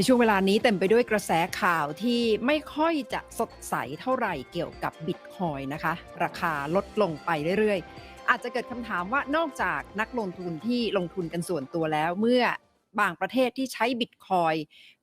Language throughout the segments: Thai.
ในช่วงเวลานี้เต็มไปด้วยกระแสข่าวที่ไม่ค่อยจะสดใสเท่าไหร่เกี่ยวกับบิตคอยนะคะ ราคาลดลงไปเรื่อยๆ อาจจะเกิดคำถามว่านอกจากนักลงทุนที่ลงทุนกันส่วนตัวแล้ว เมื่อบางประเทศที่ใช้บิตคอย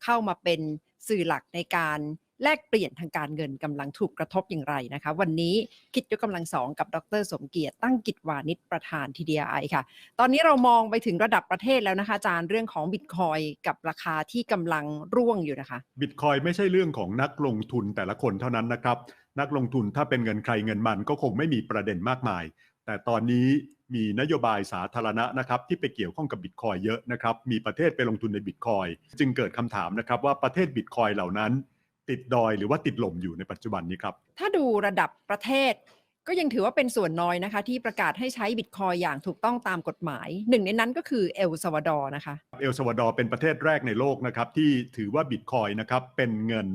เข้ามาเป็นสื่อหลักในการ แลกเปลี่ยนทางการเงินกำลังถูกกระทบอย่างไรนะคะ วันนี้คิดยกกำลังสองกับดร สมเกียรติตั้งกิจวานิชประธาน TDI ค่ะ ตอนนี้เรามองไปถึงระดับประเทศแล้วนะคะอาจารย์เรื่องของบิตคอยกับราคาที่กำลังร่วงอยู่นะคะบิตคอยไม่ใช่เรื่องของนักลงทุนแต่ละคนเท่านั้นนะครับ นักลงทุนถ้าเป็นเงินใครเงินมันก็คงไม่มีประเด็นมากมาย แต่ตอนนี้มีนโยบายสาธารณะนะครับที่ไปเกี่ยวข้องกับบิตคอยเยอะนะครับมีประเทศไปลงทุนในบิตคอยจึงเกิดคำถามนะครับว่าประเทศบิตคอยเหล่านั้น ติดดอยหรือว่าติดลมอยู่ในปัจจุบันนี้ครับ ถ้าดูระดับประเทศ ก็ยังถือว่าเป็นส่วนน้อยนะคะ ที่ประกาศให้ใช้บิตคอยอย่างถูกต้องตามกฎหมาย หนึ่งในนั้นก็คือเอลซาวาดอร์นะคะ เอลซาวาดอร์เป็นประเทศแรกในโลกนะครับที่ถือว่าบิตคอยนะครับเป็นเงิน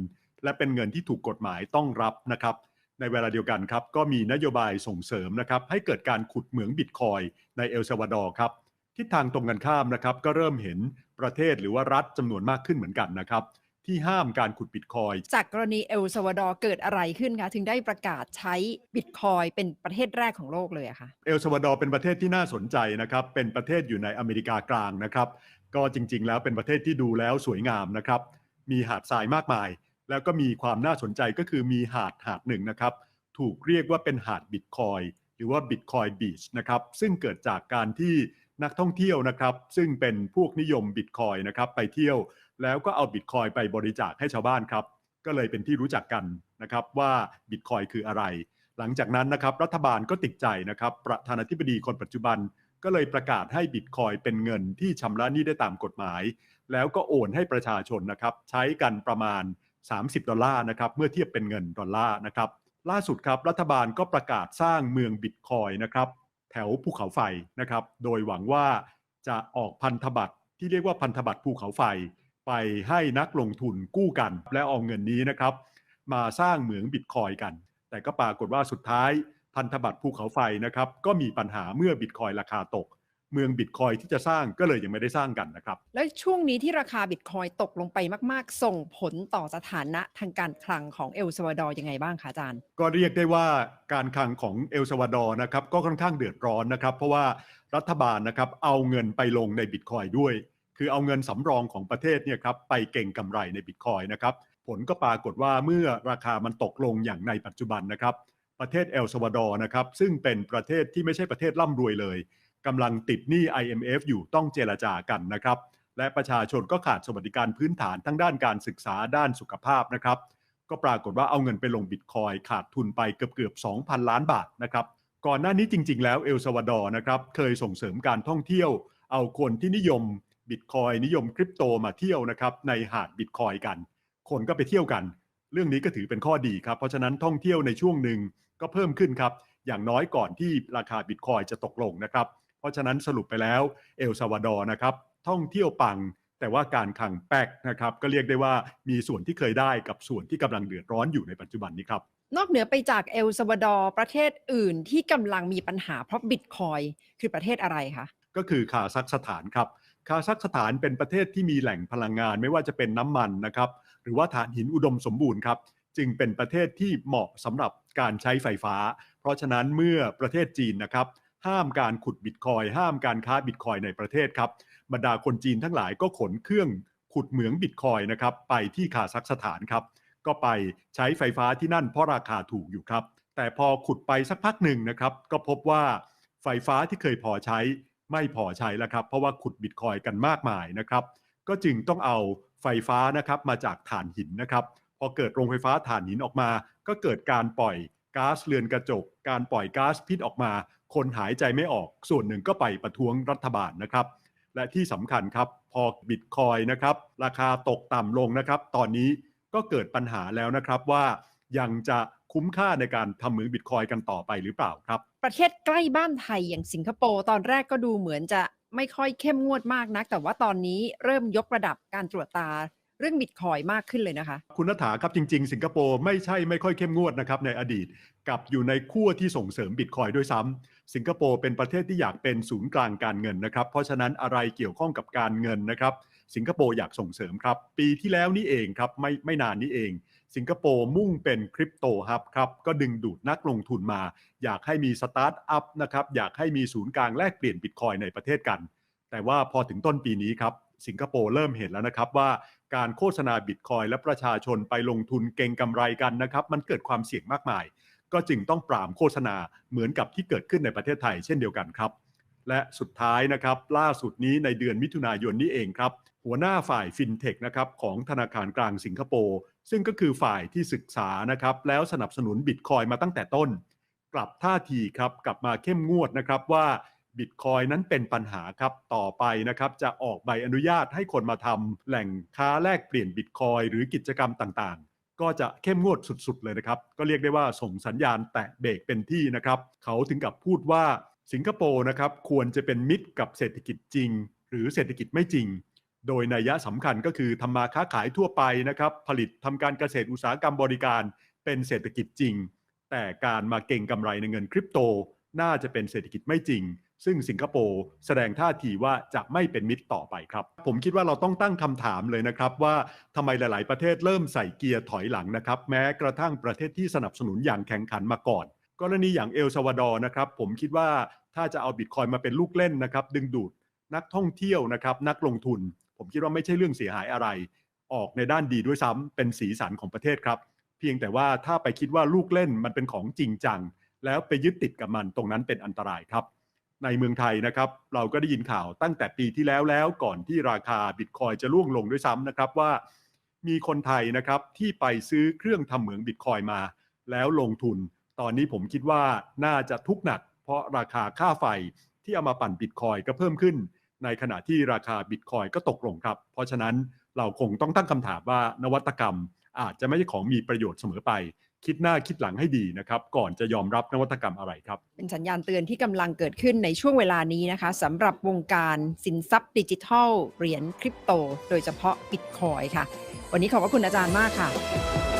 และเป็นเงินที่ถูกกฎหมายต้องรับนะครับ ในเวลาเดียวกันครับก็มีนโยบายส่งเสริมนะครับให้เกิดการขุดเหมืองบิตคอยในเอลซาวาดอร์ครับทิศทางตรงกันข้ามนะครับก็เริ่มเห็นประเทศหรือว่ารัฐจำนวนมากขึ้นเหมือนกันนะครับ ที่ห้ามการขุดบิตคอย จากกรณีเอลซาวาดอร์เกิดอะไรขึ้นคะ ถึงได้ประกาศใช้บิตคอยเป็นประเทศแรกของโลกเลยอะค่ะเอลซาวาดอร์เป็นประเทศที่น่าสนใจนะครับ เป็นประเทศอยู่ในอเมริกากลางนะครับ ก็จริง ๆ แล้วเป็นประเทศที่ดูแล้วสวยงามนะครับ มีหาดทรายมากมาย แล้วก็มีความน่าสนใจก็คือมีหาดหาดหนึ่งนะครับ ถูกเรียกว่าเป็นหาดบิตคอยหรือว่าบิตคอยบีชนะครับ ซึ่งเกิดจากการที่ นักท่องเที่ยวนะครับ ซึ่งเป็นพวกนิยมบิตคอยนะครับไปเที่ยว แล้วก็เอาบิตคอยไปบริจาคให้ชาวบ้านครับ ก็เลยเป็นที่รู้จักกันนะครับว่าบิตคอยคืออะไร หลังจากนั้นนะครับรัฐบาลก็ติดใจนะครับประธานาธิบดีคนปัจจุบัน ก็เลยประกาศให้บิตคอยเป็นเงินที่ชำระหนี้ได้ตามกฎหมาย แล้วก็โอนให้ประชาชนนะครับใช้กันประมาณ 30 ดอลลาร์นะครับเมื่อเทียบเป็นเงินดอลลาร์นะครับล่าสุดครับรัฐบาลก็ประกาศสร้างเมืองบิตคอยนะครับ แถวภูเขาไฟนะครับ โดยหวังว่าจะออกพันธบัตรที่เรียกว่าพันธบัตรภูเขาไฟ ไปให้นักลงทุนกู้กัน และเอาเงินนี้นะครับ มาสร้างเหมืองบิตคอยกัน แต่ก็ปรากฏว่าสุดท้ายพันธบัตรภูเขาไฟนะครับ ก็มีปัญหาเมื่อบิตคอยราคาตก เมืองบิตคอยที่จะสร้างก็เลยยังไม่ได้สร้างกันนะครับ แล้วช่วงนี้ที่ราคาบิตคอยตกลงไปมากๆ ส่งผลต่อสถานะทางการคลังของเอลซาวาดอร์ยังไงบ้างคะอาจารย์ ก็เรียกได้ว่าการคลังของเอลซาวาดอร์นะครับก็ค่อนข้างเดือดร้อนนะครับ เพราะว่ารัฐบาลนะครับเอาเงินไปลงในบิตคอยด้วย คือเอาเงินสำรองของประเทศเนี่ยครับไปเก่งกำไรในบิตคอยนะครับผลก็ปรากฏว่าเมื่อราคามันตกลงอย่างในปัจจุบันนะครับ ประเทศเอลซาวาดอร์นะครับซึ่งเป็นประเทศที่ไม่ใช่ประเทศร่ำรวยเลย กำลังติดหนี้ IMF อยู่ต้องเจรจากันนะครับ และประชาชนก็ขาดสวัสดิการพื้นฐานทั้งด้านการศึกษาด้านสุขภาพนะครับ ก็ปรากฏว่าเอาเงินไปลงบิตคอยขาดทุนไปเกือบเกือบ2,000 ล้านบาทนะครับ ก่อนหน้านี้จริง ๆ แล้วเอลซาวาดอร์นะครับเคยส่งเสริมการท่องเที่ยว เอาคนที่นิยมบิตคอยนิยมคริปโตมาเที่ยวนะครับในหาดบิตคอยกัน คนก็ไปเที่ยวกัน เรื่องนี้ก็ถือเป็นข้อดีครับ เพราะฉะนั้นท่องเที่ยวในช่วงหนึ่งก็เพิ่มขึ้นครับ อย่างน้อยก่อนที่ราคาบิตคอยจะตกลงนะครับ เพราะฉะนั้นสรุปไปแล้วเอลซาวาดอร์นะครับท่องเที่ยวปังแต่ว่าการคลังแป๊กนะครับก็เรียกได้ว่ามีส่วนที่เคยได้กับส่วนที่กำลังเดือดร้อนอยู่ในปัจจุบันนี้ครับนอกเหนือไปจากเอลซาวาดอร์ประเทศอื่นที่กำลังมีปัญหาเพราะบิตคอยคือประเทศอะไรคะก็คือคาซัคสถานครับคาซัคสถานเป็นประเทศที่มีแหล่งพลังงานไม่ว่าจะเป็นน้ำมันนะครับหรือว่าถ่านหินอุดมสมบูรณ์ครับจึงเป็นประเทศที่เหมาะสำหรับการใช้ไฟฟ้า เพราะฉะนั้นเมื่อประเทศจีนนะครับ ห้ามการขุดบิตคอยห้ามการค้าบิตคอยในประเทศครับบรรดาคนจีนทั้งหลายก็ขนเครื่องขุดเหมืองบิตคอยนะครับไปที่คาซัคสถานครับ ก็ไปใช้ไฟฟ้าที่นั่นเพราะราคาถูกอยู่ครับ แต่พอขุดไปสักพักหนึ่งนะครับ ก็พบว่าไฟฟ้าที่เคยพอใช้ไม่พอใช้แล้วครับ เพราะว่าขุดบิตคอยกันมากมายนะครับ ก็จึงต้องเอาไฟฟ้านะครับมาจากถ่านหินนะครับ พอเกิดโรงไฟฟ้าถ่านหินออกมา ก็เกิดการปล่อย ก๊าซเรือนกระจก การปล่อยก๊าซพิษออกมา คนหายใจไม่ออก ส่วนหนึ่งก็ไปประท้วงรัฐบาลนะครับ และที่สำคัญครับ พอบิตคอยนะครับ ราคาตกต่ำลงนะครับ ตอนนี้ก็เกิดปัญหาแล้วนะครับว่ายังจะคุ้มค่าในการทำเหมืองบิตคอยกันต่อไปหรือเปล่าครับ ประเทศใกล้บ้านไทยอย่างสิงคโปร์ตอนแรกก็ดูเหมือนจะไม่ค่อยเข้มงวดมากนัก แต่ว่าตอนนี้เริ่มยกระดับการตรวจตา เรื่องบิตคอยมากขึ้นเลยนะคะ คุณนัฐาครับจริง ๆ สิงคโปร์ไม่ใช่ไม่ค่อยเข้มงวดนะครับในอดีตกับอยู่ในขั้วที่ส่งเสริมบิตคอยด้วยซ้ำสิงคโปร์เป็นประเทศที่อยากเป็นศูนย์กลางการเงินนะครับ เพราะฉะนั้นอะไรเกี่ยวข้องกับการเงินนะครับ สิงคโปร์อยากส่งเสริมครับ ปีที่แล้วนี่เองครับไม่ไม่นานนี้เอง สิงคโปร์มุ่งเป็นคริปโตฮับครับก็ดึงดูดนักลงทุนมา อยากให้มีสตาร์ทอัพนะครับอยากให้มีศูนย์กลางแลกเปลี่ยนบิตคอยในประเทศกัน แต่ว่าพอถึงต้นปีนี้ครับ สิงคโปร์เริ่มเห็นแล้วนะครับว่าการโฆษณาบิตคอยและประชาชนไปลงทุนเก่งกำไรกันนะครับมันเกิดความเสี่ยงมากมาย ก็จึงต้องปรามโฆษณาเหมือนกับที่เกิดขึ้นในประเทศไทยเช่นเดียวกันครับ และสุดท้ายนะครับล่าสุดนี้ในเดือนมิถุนายนนี้เองครับหัวหน้าฝ่ายฟินเทคนะครับของธนาคารกลางสิงคโปร์ซึ่งก็คือฝ่ายที่ศึกษานะครับแล้วสนับสนุนบิตคอยมาตั้งแต่ต้น กลับท่าทีครับกลับมาเข้มงวดนะครับว่า บิตคอยนั้นเป็นปัญหาครับต่อไปนะครับจะออกใบอนุญาตให้คนมาทำแหล่งค้าแลกเปลี่ยนบิตคอยหรือกิจกรรมต่างๆ ก็จะเข้มงวดสุดๆเลยนะครับ ก็เรียกได้ว่าส่งสัญญาณแตะเบรกเป็นที่นะครับ เขาถึงกับพูดว่าสิงคโปร์นะครับควรจะเป็นมิตรกับเศรษฐกิจจริง หรือเศรษฐกิจไม่จริง โดยนัยยะสำคัญก็คือทำมาค้าขายทั่วไปนะครับผลิตทำการเกษตรอุตสาหกรรมบริการเป็นเศรษฐกิจจริง แต่การมาเก่งกำไรในเงินคริปโต น่าจะเป็นเศรษฐกิจไม่จริง ซึ่งสิงคโปร์แสดงท่าทีว่าจะไม่เป็นมิตรต่อไปครับ ผมคิดว่าเราต้องตั้งคำถามเลยนะครับ ว่าทำไมหลาย ๆ ประเทศเริ่มใส่เกียร์ถอยหลังนะครับ แม้กระทั่งประเทศที่สนับสนุนอย่างแข่งขันมาก่อน กรณีอย่างเอลซาวาดอร์นะครับ ผมคิดว่าถ้าจะเอาบิตคอยมาเป็นลูกเล่นนะครับ ดึงดูดนักท่องเที่ยวนะครับ นักลงทุน ผมคิดว่าไม่ใช่เรื่องเสียหายอะไร ออกในด้านดีด้วยซ้ำเป็นสีสันของประเทศครับ เพียงแต่ว่าถ้าไปคิดว่าลูกเล่นมันเป็นของจริงจังแล้วไปยึดติดกับมันตรงนั้นเป็นอันตรายครับ ในเมืองไทยนะครับ เราก็ได้ยินข่าวตั้งแต่ปีที่แล้วแล้วก่อนที่ราคาบิตคอยจะล่วงลงด้วยซ้ำนะครับว่า มีคนไทยนะครับที่ไปซื้อเครื่องทำเหมืองบิตคอยมา แล้วลงทุน ตอนนี้ผมคิดว่าน่าจะทุกข์หนัก เพราะราคาค่าไฟที่เอามาปั่นบิตคอยก็เพิ่มขึ้น ในขณะที่ราคาบิตคอยก็ตกลงครับ เพราะฉะนั้นเราคงต้องตั้งคำถามว่านวัตกรรมอาจจะไม่ใช่ของมีประโยชน์เสมอไป คิดหน้าคิดหลังให้ดีนะครับ ก่อนจะยอมรับนวัตกรรมอะไรครับ เป็นสัญญาณเตือนที่กำลังเกิดขึ้นในช่วงเวลานี้นะคะสำหรับวงการสินทรัพย์ดิจิทัลเหรียญคริปโต โดยเฉพาะบิตคอยค่ะ วันนี้ขอบพระคุณอาจารย์มากค่ะ